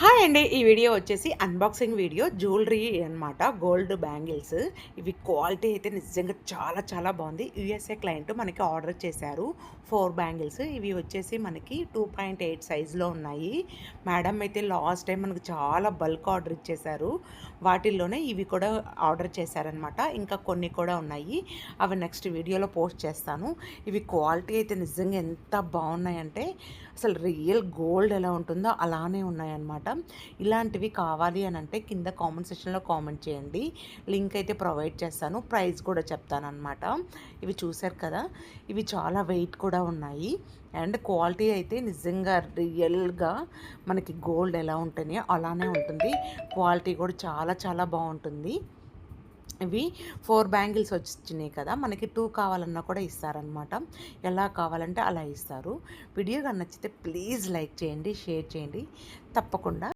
Hi అండి. ఈ video వచ్చేసి అన్బాక్సింగ్ వీడియో. జ్యువెలరీ అన్నమాట. Gold bangles. ఇవి క్వాలిటీ అయితే నిజంగా చాలా చాలా బాగుంది. యూఎస్ఏ క్లయింట్ మనకి ఆర్డర్ చేశారు ఫోర్ బ్యాంగిల్స్. ఇవి వచ్చేసి మనకి టూ పాయింట్ ఎయిట్ సైజులో ఉన్నాయి. మేడం అయితే లాస్ట్ టైం మనకు చాలా బల్క్ ఆర్డర్ ఇచ్చేశారు. వాటిల్లోనే ఇవి కూడా ఆర్డర్ చేశారనమాట ఇంకా కొన్ని కూడా ఉన్నాయి. అవి నెక్స్ట్ వీడియోలో పోస్ట్ చేస్తాను. ఇవి క్వాలిటీ అయితే నిజంగా ఎంత బాగున్నాయంటే అసలు రియల్ గోల్డ్ ఎలా ఉంటుందో అలానే ఉన్నాయన్నమాట. ఇలాంటివి కావాలి అని అంటే కింద కామెంట్ సెక్షన్లో కామెంట్ చేయండి. లింక్ అయితే ప్రొవైడ్ చేస్తాను. ప్రైస్ కూడా చెప్తాను అనమాట ఇవి చూశారు కదా? ఇవి చాలా వెయిట్ కూడా ఉన్నాయి. అండ్ క్వాలిటీ అయితే నిజంగా రియల్గా మనకి గోల్డ్ ఎలా ఉంటున్నాయో అలానే ఉంటుంది. క్వాలిటీ కూడా చాలా చాలా బాగుంటుంది. ఇవి ఫోర్ బ్యాంగిల్స్ వచ్చినాయి కదా మనకి టూ కావాలన్నా కూడా ఇస్తారనమాట ఎలా కావాలంటే అలా ఇస్తారు. వీడియో కానీ నచ్చితే ప్లీజ్ లైక్ చేయండి షేర్ చేయండి. తప్పకుండా